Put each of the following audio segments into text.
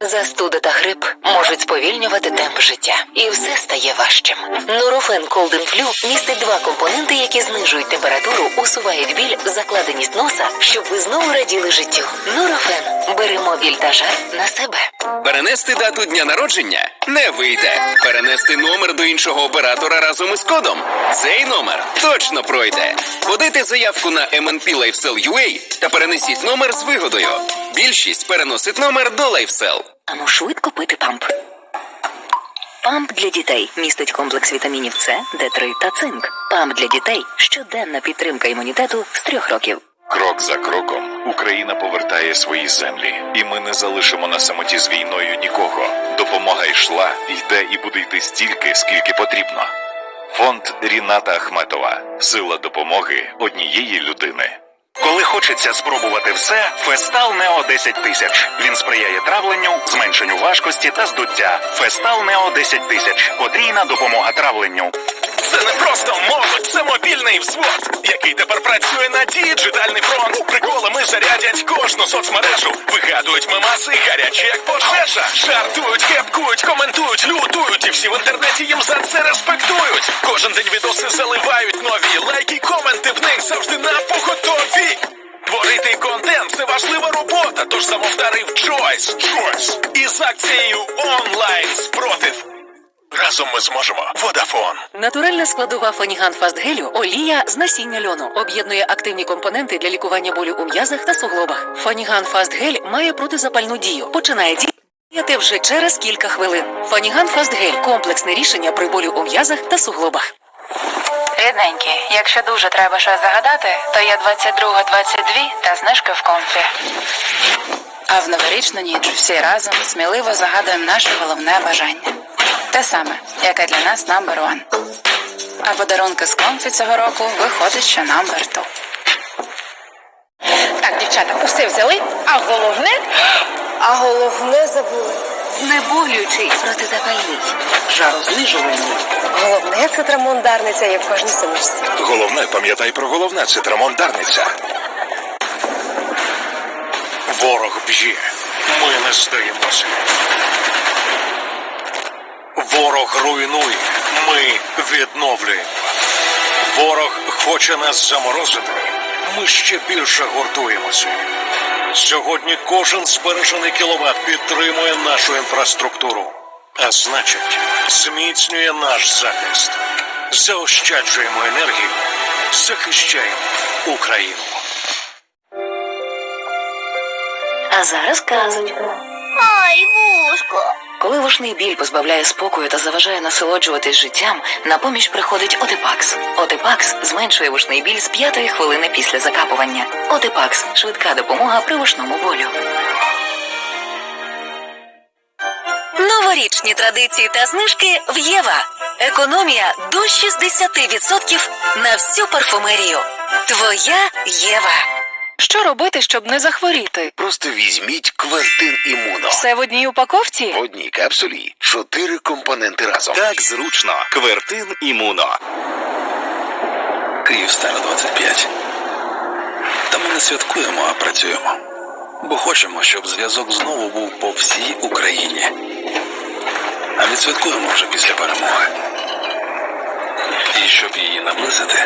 Застуда та грип можуть сповільнювати темп життя, і все стає важчим. Нурофен Флю містить два компоненти, які знижують температуру, усувають біль, закладеність носа, щоб ви знову раділи життю. Нурофен беремо біль та жар на себе. Перенести дату дня народження не вийде. Перенести номер до іншого оператора разом із кодом. Цей номер точно пройде. Подайте заявку на MNP LifeSell UA та перенесіть номер з вигодою. Більшість переносить номер до LifeSell. Ану швидко пити памп. Памп для дітей містить комплекс вітамінів С, Д3 та цинк. Памп для дітей щоденна підтримка імунітету з трьох років. Крок за кроком Україна повертає свої землі, і ми не залишимо на самоті з війною нікого. Допомога йшла, йде і буде йти стільки, скільки потрібно. Фонд Ріната Ахметова. Сила допомоги однієї людини. Коли хочеться спробувати все, Фестал Нео 10 тисяч. Він сприяє травленню, зменшенню важкості та здуття. Фестал Нео 10 тисяч. Потрійна допомога травленню. Це не просто молодь, це мобільний взвод, який тепер працює на діджитальний фронт. Приколами зарядять кожну соцмережу. Вигадують мемаси, гарячі як пожежа. Жартують, кепкують, коментують, лютують. І всі в інтернеті їм за це респектують. Кожен день відоси заливають нові лайки, коменти в них завжди на поготові. Творити контент це важлива робота, тож замовдарив Choice. Choice. Із акцією онлайн спротив. Разом ми зможемо. Водафон. Натуральна складова Фаніган Фастгелю олія з насіння льону об'єднує активні компоненти для лікування болю у м'язах та суглобах. Фаніган Фастгель має протизапальну дію. Починає діяти вже через кілька хвилин. Фаніган Фастгель комплексне рішення при болю у м'язах та суглобах. Рідненькі, якщо дуже треба щось загадати, то є 22-22 та знижки в конфі. А в новорічну ніч всі разом сміливо загадуємо наше головне бажання. Те саме, яке для нас number one. А подарунки з конфі цього року виходить, що number two. Так, дівчата, усе взяли, а головне, а головне забули. Знеболюючий протизапальний. Жарознижувальний. Головне це трамондарниця, як в кожній сумочці. Головне, пам'ятай про головне, це трамондарниця. Ворог б'є. Ми не здаємося. Ворог руйнує. Ми відновлюємо. Ворог хоче нас заморозити. Ми ще більше гуртуємося. Сьогодні кожен збережений кіловат підтримує нашу інфраструктуру. А значить, зміцнює наш захист. Заощаджуємо енергію, захищаємо Україну. А зараз казочка. Ай, вушко. Коли вушний біль позбавляє спокою та заважає насолоджуватись життям, на поміч приходить Отипакс. Отипакс зменшує вушний біль з п'ятої хвилини після закапування. Отипакс швидка допомога при вушному болю. Новорічні традиції та знижки в Єва. Економія до 60% на всю парфумерію. Твоя Єва. Що робити, щоб не захворіти? Просто візьміть квертин імуно. Все в одній упаковці? В одній капсулі чотири компоненти разом. Так зручно. Квертин імуно. Київстар 25. Та ми не святкуємо, а працюємо. Бо хочемо, щоб зв'язок знову був по всій Україні. А відсвяткуємо вже після перемоги. І щоб її наблизити,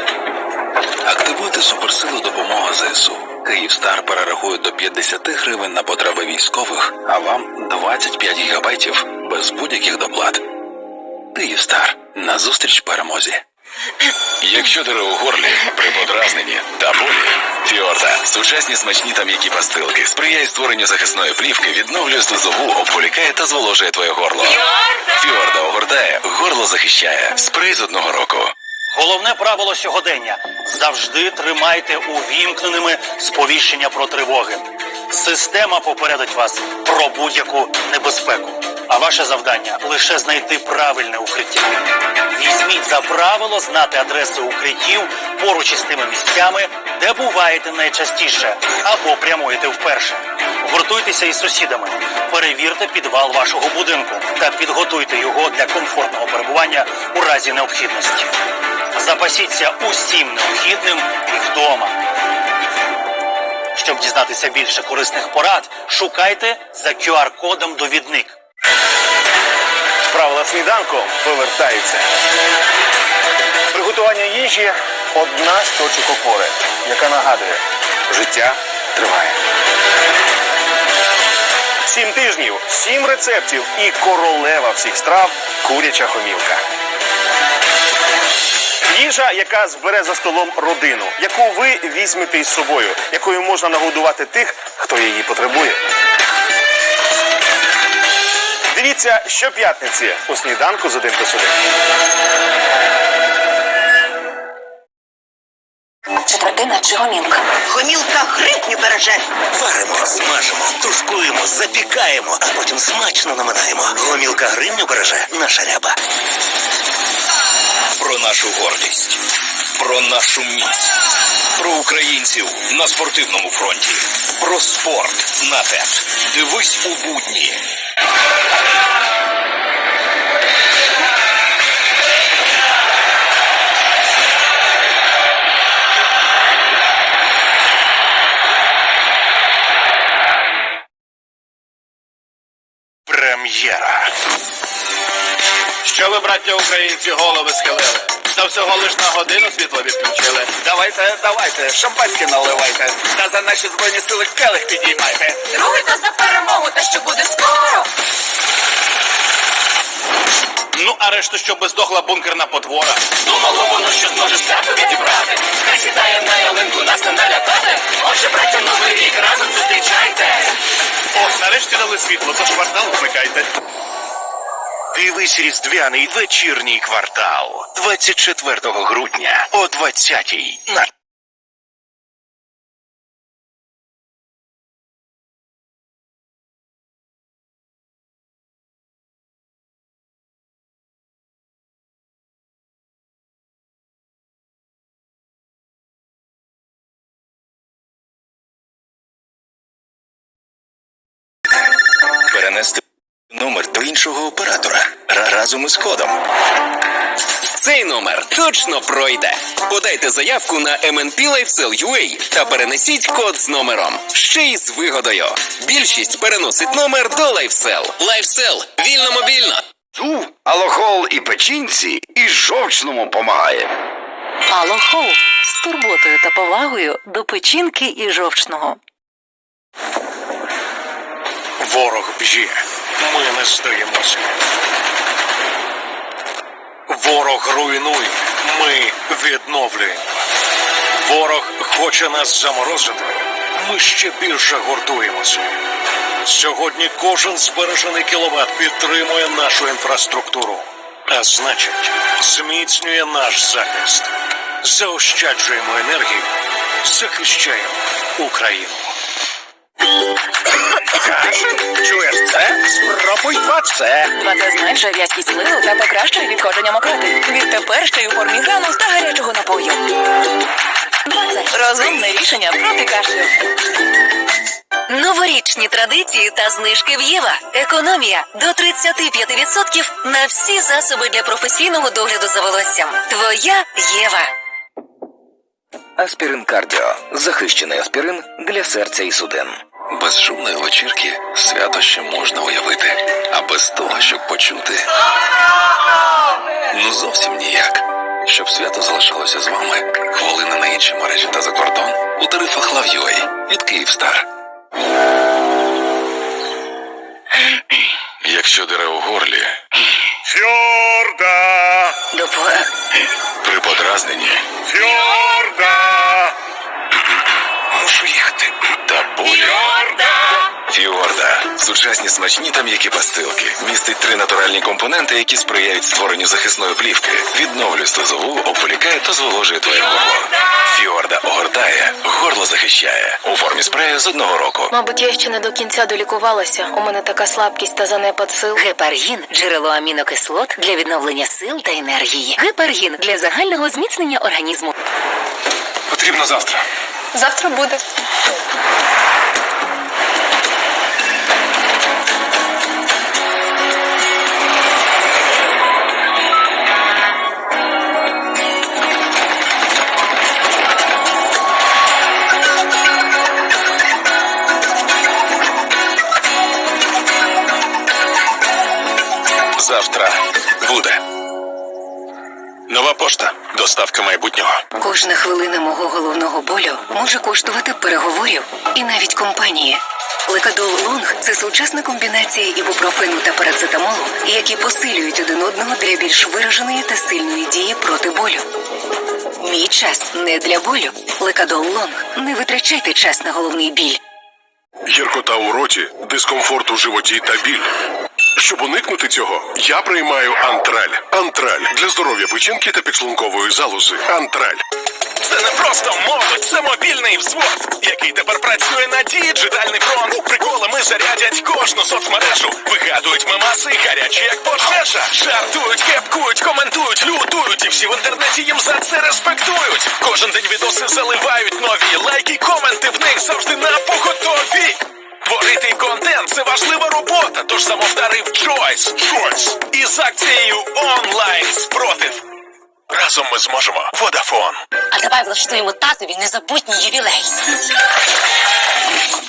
активуйте суперсилу допомога ЗСУ. Київстар перерахує до 50 гривень на потреби військових, а вам 25 гігабайтів без будь-яких доплат. Київстар. Назустріч перемозі. Якщо дере у горлі, при подразненні та болі, Фіорда, сучасні смачні та м'які пастилки, сприяє створенню захисної плівки, відновлює слизову, обволікає та зволожує твоє горло. Фіорда огортає, горло захищає. Спрей з одного року. Головне правило сьогодення завжди тримайте увімкненими сповіщення про тривоги. Система попередить вас про будь-яку небезпеку. А ваше завдання лише знайти правильне укриття. Візьміть за правило знати адреси укриттів поруч із тими місцями, де буваєте найчастіше або прямуєте вперше. Гуртуйтеся із сусідами, перевірте підвал вашого будинку та підготуйте його для комфортного перебування у разі необхідності. Запасіться усім необхідним і вдома. Щоб дізнатися більше корисних порад, шукайте за QR-кодом довідник. Правила сніданку повертаються. Приготування їжі одна з точок опори, яка нагадує, життя триває. Сім тижнів, сім рецептів і королева всіх страв куряча хомілка. Їжа, яка збере за столом родину, яку ви візьмете із собою, якою можна нагодувати тих, хто її потребує. Дивіться щоп'ятниці у сніданку з 1 плюс 1. Четвертина чи гомілка? Гомілка грибню береже. Варимо, смажимо, тушкуємо, запікаємо, а потім смачно наминаємо. Гомілка гривню береже наша ряба. Про нашу гордість, про нашу міць, про українців на спортивному фронті, про спорт на ТЕТ. Дивись у будні. Прем'єра. Що ви, браття українці, голови схилили? Та всього лиш на годину світло відключили. Давайте, давайте, шампанське наливайте. Та за наші збройні сили келих підіймайте. Другий за перемогу, та що буде скоро. Ну, а решту, щоб здохла бункерна потвора. Думало воно, що зможе страху відібрати. Хай сідає на ялинку, нас не налякати. Отже, браття, новий рік разом зустрічайте. Ось, нарешті дали світло, тож квартал вмикайте. Дивись різдвяний вечірній квартал. 24 грудня о 20-й на Перенести номер до іншого оператора разом із кодом. Цей номер точно пройде. Подайте заявку на MNP LifeSell UA та перенесіть код з номером. Ще й з вигодою. Більшість переносить номер до LifeSell. LifeSell. Вільно мобільно. Чув, алохол і печінці, і жовчному помагає. Алохол з турботою та повагою до печінки і жовчного. ворог б'є. Ми не здаємося. Ворог руйнує. Ми відновлюємо. Ворог хоче нас заморозити. Ми ще більше гуртуємося. Сьогодні кожен збережений кіловат підтримує нашу інфраструктуру, а значить, зміцнює наш захист. Заощаджуємо енергію, захищаємо Україну. Чуєш це? Спробуй два це. Два це зменшує в'язкість сливу та покращує відходження мокроти. Відтепер ще й у формі гранул та гарячого напою. Розумне рішення проти кашлю. Новорічні традиції та знижки в Єва. Економія до 35% на всі засоби для професійного догляду за волоссям. Твоя Єва. Аспірин кардіо. Захищений аспірин для серця і судин. Без шумної вечірки свято ще можна уявити, а без того, щоб почути. Ну зовсім ніяк. Щоб свято залишалося з вами, хвилини на інші мережі та за кордон у тарифах Love.ua від Київстар. Якщо дере у горлі, Фьорда! При подразненні Фьорда! мушу їхати. Та. Сучасні смачні та м'які пастилки. Містить три натуральні компоненти, які сприяють створенню захисної плівки. Відновлює слизову, обволікає та зволожує твоє горло. Фіорда огортає, горло захищає. У формі спрею з одного року. Мабуть, я ще не до кінця долікувалася. У мене така слабкість та занепад сил. Гепаргін джерело амінокислот для відновлення сил та енергії. Гепаргін для загального зміцнення організму. Потрібно завтра. Завтра буде. Завтра буде. Нова пошта. Доставка майбутнього. Кожна хвилина мого головного болю може коштувати переговорів і навіть компанії. Лекадол Лонг це сучасна комбінація ібупрофену та парацетамолу, які посилюють один одного для більш вираженої та сильної дії проти болю. Мій час не для болю. Лекадол Лонг. Не витрачайте час на головний біль. Гіркота у роті, дискомфорт у животі та біль. Щоб уникнути цього, я приймаю антраль. Антраль для здоров'я печінки та підшлункової залози. Антраль. Це не просто молодь, це мобільний взвод, який тепер працює на діджитальний фронт. Приколами зарядять кожну соцмережу. Вигадують мемаси, гарячі як пожежа. Жартують, кепкують, коментують, лютують. І всі в інтернеті їм за це респектують. Кожен день відоси заливають нові лайки, коменти в них завжди на поготові. Творити контент це важлива робота, тож самовдарив Choice. Choice. Із акцією онлайн спротив. Разом ми зможемо. Водафон. А давай влаштуємо татові незабутній ювілей.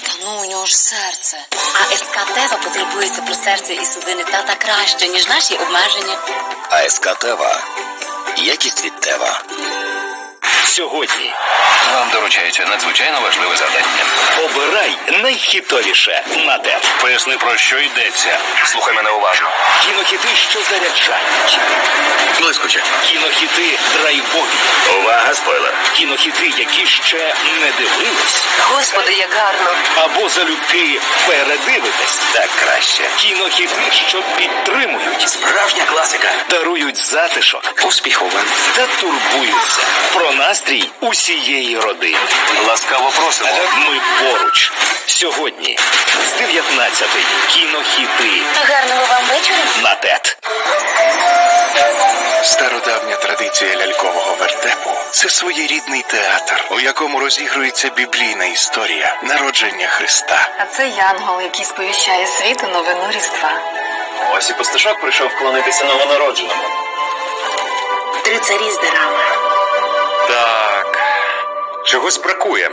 Та ну у нього ж серце. А СК Тева потребується про серце і судини тата краще, ніж наші обмеження. АСК Тева. Якість від Тева. Сьогодні вам доручається надзвичайно важливе завдання. Обирай найхітовіше на те. Поясни про що йдеться. Слухай мене уважно. Кінохіти, що заряджають. Блискуче. Кінохіти драйвові. Увага, спойлер. Кінохіти, які ще не дивились. Господи, як гарно. Або залюбки передивитись. Так краще. Кінохіти, що підтримують. Справжня класика. Дарують затишок, успіху вам та турбуються про настрій усієї родини. Ласкаво просимо. Ми поруч. Сьогодні з 19 кінохіти Гарного вам вечора. на ТЕТ. Стародавня традиція лялькового вертепу це своєрідний театр, у якому розігрується біблійна історія народження Христа. А це Янгол, який сповіщає світу новину Різдва. Ось і пастушок прийшов вклонитися новонародженому. Три царі з дарами. Так. Чогось бракує.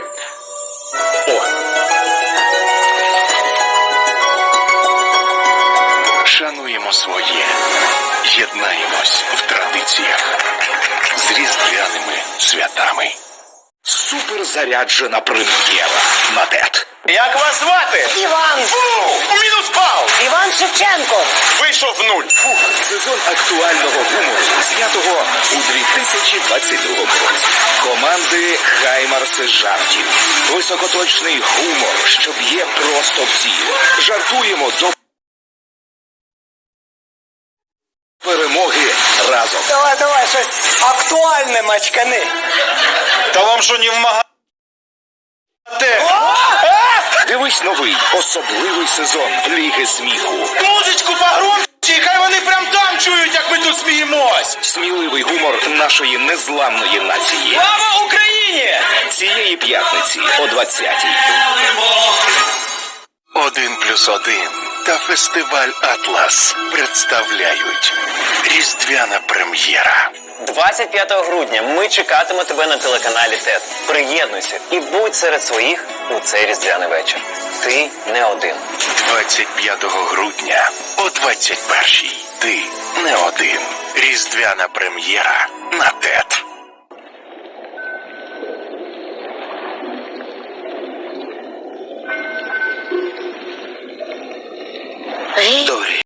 О. Шануємо своє. Єднаємось в традиціях з різдвяними святами. Суперзаряджена прем'єра на ТЕТ. Як вас звати? Іван! У мінус! Іван Шевченко! Вийшов в нуль. Сезон актуального гумору, знятого у 2022 році. Команди Хаймарси жартів. Високоточний гумор, що б'є просто в ціль. Жартуємо до перемоги разом. Давай, давай, щось актуальне, мачкани. Та вам що не вмагати? Дивись новий особливий сезон Ліги сміху. Музичку погромче, хай вони прям там чують, як ми тут сміємось. Сміливий гумор нашої незламної нації. Слава Україні! Цієї п'ятниці о 20-й. Один плюс один та фестиваль Атлас представляють Різдвяна прем'єра. 25 грудня ми чекатимемо тебе на телеканалі ТЕТ. Приєднуйся і будь серед своїх у цей різдвяний вечір. Ти не один. 25 грудня о 21-й. Ти не один. Різдвяна прем'єра на ТЕТ. Добре.